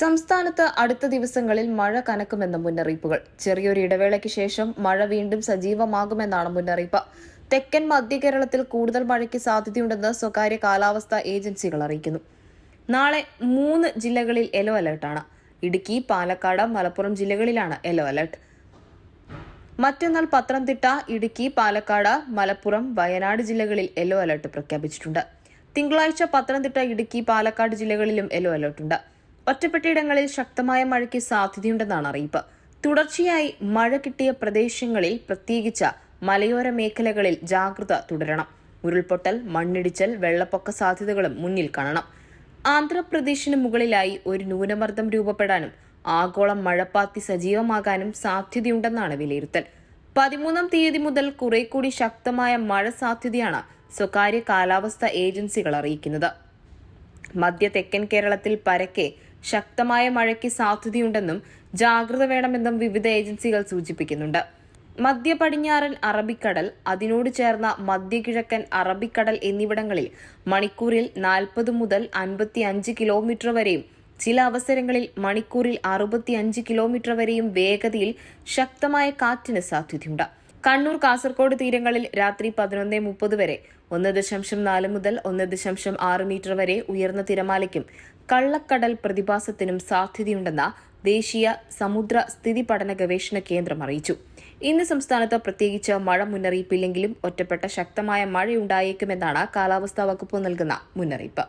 സംസ്ഥാനത്ത് അടുത്ത ദിവസങ്ങളിൽ മഴ കനക്കുമെന്ന മുന്നറിയിപ്പുകൾ. ചെറിയൊരു ഇടവേളയ്ക്ക് ശേഷം മഴ വീണ്ടും സജീവമാകുമെന്നാണ് മുന്നറിയിപ്പ്. തെക്കൻ മധ്യ കേരളത്തിൽ കൂടുതൽ മഴയ്ക്ക് സാധ്യതയുണ്ടെന്ന് സ്വകാര്യ കാലാവസ്ഥാ ഏജൻസികൾ അറിയിക്കുന്നു. നാളെ മൂന്ന് ജില്ലകളിൽ യെല്ലോ അലർട്ടാണ് ഇടുക്കി പാലക്കാട് മലപ്പുറം ജില്ലകളിലാണ് യെല്ലോ അലർട്ട്. മറ്റന്നാൾ പത്തനംതിട്ട ഇടുക്കി പാലക്കാട് മലപ്പുറം വയനാട് ജില്ലകളിൽ യെല്ലോ അലർട്ട് പ്രഖ്യാപിച്ചിട്ടുണ്ട്. തിങ്കളാഴ്ച പത്തനംതിട്ട ഇടുക്കി പാലക്കാട് ജില്ലകളിലും യെല്ലോ അലർട്ടുണ്ട്. ഒറ്റപ്പെട്ടയിടങ്ങളിൽ ശക്തമായ മഴയ്ക്ക് സാധ്യതയുണ്ടെന്നാണ് അറിയിപ്പ്. തുടർച്ചയായി മഴ കിട്ടിയ പ്രദേശങ്ങളിൽ പ്രത്യേകിച്ച് മലയോര മേഖലകളിൽ ജാഗ്രത തുടരണം. ഉരുൾപൊട്ടൽ മണ്ണിടിച്ചൽ വെള്ളപ്പൊക്ക സാധ്യതകളും മുന്നിൽ കാണണം. ആന്ധ്രാപ്രദേശിന് മുകളിലായി ഒരു ന്യൂനമർദ്ദം രൂപപ്പെടാനും ആഗോളം മഴപ്പാത്തി സജീവമാകാനും സാധ്യതയുണ്ടെന്നാണ് വിലയിരുത്തൽ. പതിമൂന്നാം തീയതി മുതൽ കുറെ കൂടി ശക്തമായ മഴ സാധ്യതയാണ് സ്വകാര്യ കാലാവസ്ഥ ഏജൻസികൾ അറിയിക്കുന്നത്. മധ്യ തെക്കൻ കേരളത്തിൽ പരക്കെ ശക്തമായ മഴയ്ക്ക് സാധ്യതയുണ്ടെന്നും ജാഗ്രത വേണമെന്നും വിവിധ ഏജൻസികൾ സൂചിപ്പിക്കുന്നുണ്ട്. മധ്യ പടിഞ്ഞാറൻ അറബിക്കടൽ അതിനോട് ചേർന്ന മധ്യകിഴക്കൻ അറബിക്കടൽ എന്നിവിടങ്ങളിൽ മണിക്കൂറിൽ നാൽപ്പത് മുതൽ അൻപത്തി അഞ്ച് കിലോമീറ്റർ വരെയും ചില അവസരങ്ങളിൽ മണിക്കൂറിൽ അറുപത്തിയഞ്ച് കിലോമീറ്റർ വരെയും വേഗതയിൽ ശക്തമായ കാറ്റിന് സാധ്യതയുണ്ട്. കണ്ണൂർ കാസർകോട് തീരങ്ങളിൽ രാത്രി പതിനൊന്ന് മുപ്പത് വരെ ഒന്ന് ദശാംശം നാല് മുതൽ ഒന്ന് ദശാംശം ആറ് മീറ്റർ വരെ ഉയർന്ന തിരമാലയ്ക്കും കള്ളക്കടൽ പ്രതിഭാസത്തിനും സാധ്യതയുണ്ടെന്ന ദേശീയ സമുദ്ര സ്ഥിതി പഠന ഗവേഷണ കേന്ദ്രം അറിയിച്ചു. ഇന്ന് സംസ്ഥാനത്ത് പ്രത്യേകിച്ച് മഴ മുന്നറിയിപ്പില്ലെങ്കിലും ഒറ്റപ്പെട്ട ശക്തമായ മഴയുണ്ടായേക്കുമെന്നാണ് കാലാവസ്ഥാ വകുപ്പ് നൽകുന്ന മുന്നറിയിപ്പ്.